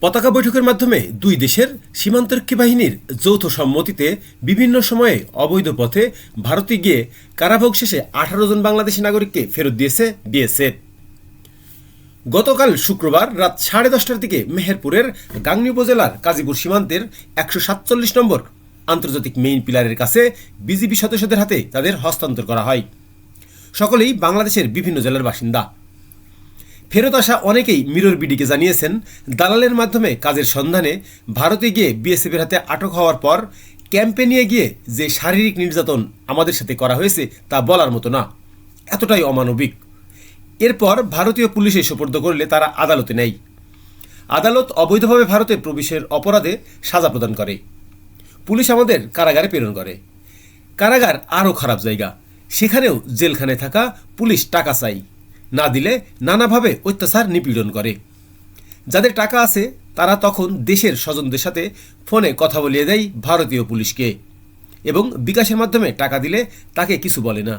পতাকা বৈঠকের মাধ্যমে দুই দেশের সীমান্তরক্ষী বাহিনীর যৌথ সম্মতিতে বিভিন্ন সময়ে অবৈধ পথে ভারতে গিয়ে কারাভোগ শেষে আঠারো জন বাংলাদেশি নাগরিককে ফেরত দিয়েছে বিএসএফ। গতকাল শুক্রবার রাত সাড়ে দশটার দিকে মেহেরপুরের গাংনী উপজেলার কাজীপুর সীমান্তের একশো সাতচল্লিশ নম্বর আন্তর্জাতিক মেইন পিলারের কাছে বিজিবি সদস্যদের হাতে তাদের হস্তান্তর করা হয়। সকলেই বাংলাদেশের বিভিন্ন জেলার বাসিন্দা। ফেরত আসা অনেকেই মিরর বিডিকে জানিয়েছেন, দালালের মাধ্যমে কাজের সন্ধানে ভারতে গিয়ে বিএসএফের হাতে আটক হওয়ার পর ক্যাম্পে নিয়ে গিয়ে যে শারীরিক নির্যাতন আমাদের সাথে করা হয়েছে তা বলার মতো না। এতটাই অমানবিক। এরপর ভারতীয় পুলিশে সোপর্দ করলে তারা আদালতে নেয়। আদালত অবৈধভাবে ভারতে প্রবেশের অপরাধে সাজা প্রদান করে। পুলিশ আমাদের কারাগারে প্রেরণ করে। কারাগার আরও খারাপ জায়গা। সেখানেও জেলখানে থাকা পুলিশ টাকা চাই। না দিলে নানাভাবে অত্যাচার নিপীড়ন করে। যাদের টাকা আছে, তারা তখন দেশের স্বজনদের সাথে ফোনে কথা বলিয়ে দেয় ভারতীয় পুলিশকে এবং বিকাশের মাধ্যমে টাকা দিলে তাকে কিছু বলে না।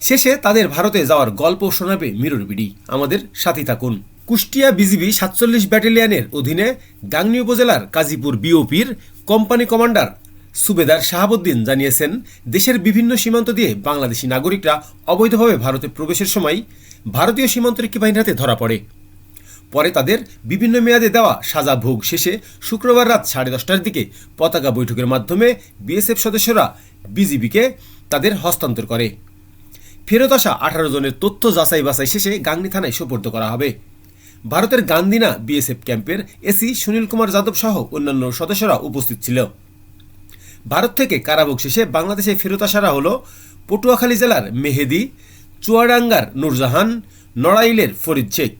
শেষে তাদের ভারতে যাওয়ার গল্প শোনাবে মিরর বিডি। আমাদের সাথী থাকুন। কুষ্টিয়া বিজিবি সাতচল্লিশ ব্যাটালিয়নের অধীনে গাংনী উপজেলার কাজীপুর বিওপির কোম্পানি কমান্ডার সুবেদার শাহাবুদ্দিন জানিয়েছেন, দেশের বিভিন্ন সীমান্ত দিয়ে বাংলাদেশি নাগরিকরা অবৈধভাবে ভারতে প্রবেশের সময় ভারতীয় সীমান্তরক্ষী বাহিনীর হাতে ধরা পড়ে। পরে তাদের বিভিন্ন মেয়াদে দেওয়া সাজা ভোগ শেষে শুক্রবার রাত সাড়ে দশটার দিকে পতাকা বৈঠকের মাধ্যমে বিএসএফ সদস্যরা বিজিবিকে তাদের হস্তান্তর করে। ফেরত আসা আঠারো জনের তথ্য যাচাই বাছাই শেষে গাংনী থানায় সোপর্দ করা হবে। ভারতের গান্দিনা বিএসএফ ক্যাম্পের এসি সুনীল কুমার যাদব সহ অন্যান্য সদস্যরা উপস্থিত ছিল। ভারত থেকে কারাভোগ শেষে বাংলাদেশে ফেরত আসারা হল পটুয়াখালী জেলার মেহেদি চুয়াডাঙ্গার নূরজাহান, নড়াইলের ফরিদ শেখ,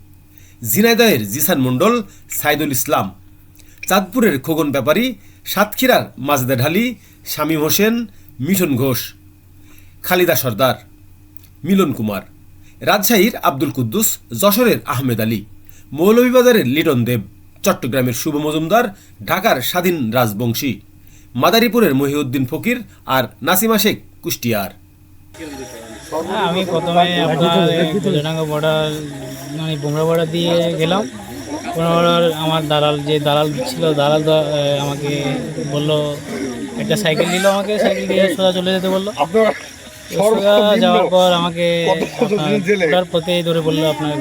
ঝিনাইদহের জিসান মণ্ডল, সাইদুল ইসলাম, চাঁদপুরের খোগন ব্যাপারী, সাতক্ষীরার মাজদা ঢালি, শামীম হোসেন, মিঠুন ঘোষ, খালিদা সর্দার, মিলন কুমার, রাজশাহীর আব্দুল কুদ্দুস, যশোরের আহমেদ আলী, মৌলভীবাজারের লিটন দেব, চট্টগ্রামের শুভ মজুমদার, ঢাকার স্বাধীন রাজবংশী, মাদারীপুরের মহিউদ্দিন ফকির আর নাসিমা শেখ কুষ্টিয়ার। আমি প্রথমে আপনার বর্ডার মানে বুমরা বর্ডার দিয়ে গেলাম। বুমরা বর্ডার আমার দালাল যে দালাল ছিল দালাল আমাকে বলল একটা সাইকেল দিল আমাকে সাইকেল দিয়ে সোজা চলে যেতে বলল। সোজা যাওয়ার পর আমাকে আপনার পথে ধরে বলল আপনার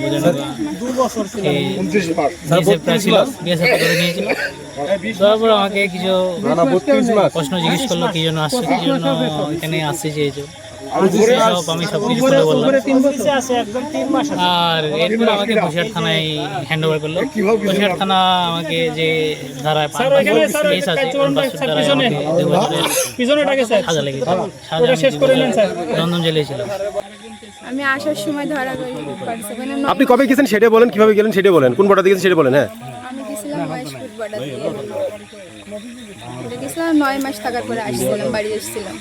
বিএসএফটা ছিল। বিএসএফ ধরে নিয়েছিল। তারপর আমাকে কিছু প্রশ্ন জিজ্ঞেস করল কি জন্য আসছে? কি জন্য এখানে আসছে চেয়েছো? আর এরপর আমাকে বসিরহাট থানায় হ্যান্ড ওভার করল বসিরহাট থানা আমাকে যে ধারায় দমদম জেলে ছিল। আমি আসার সময় ধরা মানে আপনি কবে গেছেন সেটা বলেন কীভাবে গেলেন সেটা বলেন কোন বর্ডার গেছেন সেটা বলেন হ্যাঁ। গেছিলাম নয় মাস থাকার পরে আসছিলাম বাড়ি এসেছিলাম।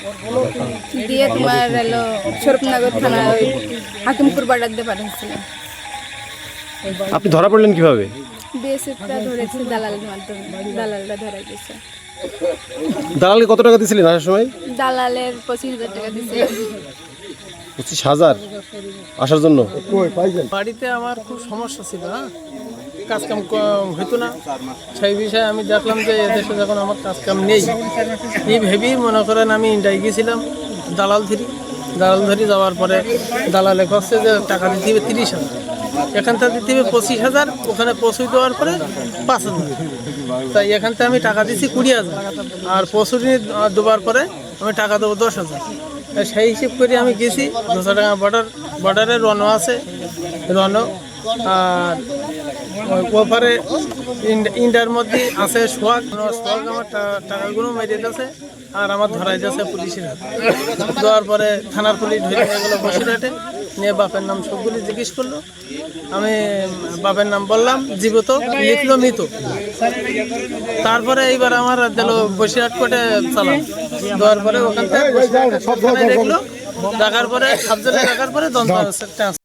দিয়ে তোমার এলো স্বরূপনগর থানা ওই হাকিমপুর বর্ডার দিয়ে পাঠাচ্ছিলাম। আপনি ধরা পড়লেন কীভাবে? বিএসএফটা ধরেছে দালালের মাধ্যমে দালালরা ধরা গেছে। দালালকে কত টাকা দিয়েছিলেন আসার সময়? দালালের পঁচিশ হাজার টাকা দিয়েছিলাম পঁচিশ হাজার? আসার জন্য? বাড়িতে আমার খুব সমস্যা ছিল হ্যাঁ? কাজ কাম ক- হইতো না। সেই বিষয়ে আমি দেখলাম যে এদেশে যখন আমার কাজ কাম নেই, এই ভেবেই মনে করেন আমি ইন্ডিয়ায় গিয়েছিলাম, দালাল ধরি। দালাল ধরি যাওয়ার পরে দালালে কচ্ছে যে টাকা দিতে হবে তিরিশ হাজার। এখান থেকে দিতে হবে পঁচিশ হাজার, ওখানে পৌঁছে দেওয়ার পরে পাঁচ হাজার। তাই এখান থেকে আমি টাকা দিচ্ছি কুড়ি হাজার। আর পশুরি দেওয়ার পরে আমি টাকা দেবো দশ হাজার। সেই হিসেব করে আমি গেছি। দুশো টাকা বর্ডার বর্ডারে রন আছে। রন আর ওপারে ইন্ড- ইন্ডিয়ার মধ্যে আছে সোহাগ। সোহাগ আমার টাকাগুলো মেরে দিয়েছে আর আমার ধরাই দিয়েছে পুলিশের হাতে। দেওয়ার পরে থানার পুলিশ ধরে নিয়ে গেলো বসিরহাটে, নিয়ে বাপের নাম সবগুলি জিজ্ঞেস করল। আমি বাপের নাম বললাম, জীবিত, লিখলো মৃত। তারপরে এইবার আমার দিল বসিরহাট কোর্টে চালাম দেওয়ার পরে ওখান থেকে দেখল, দেখার পরে সাবজেক্টে দেখার পরে দন্ত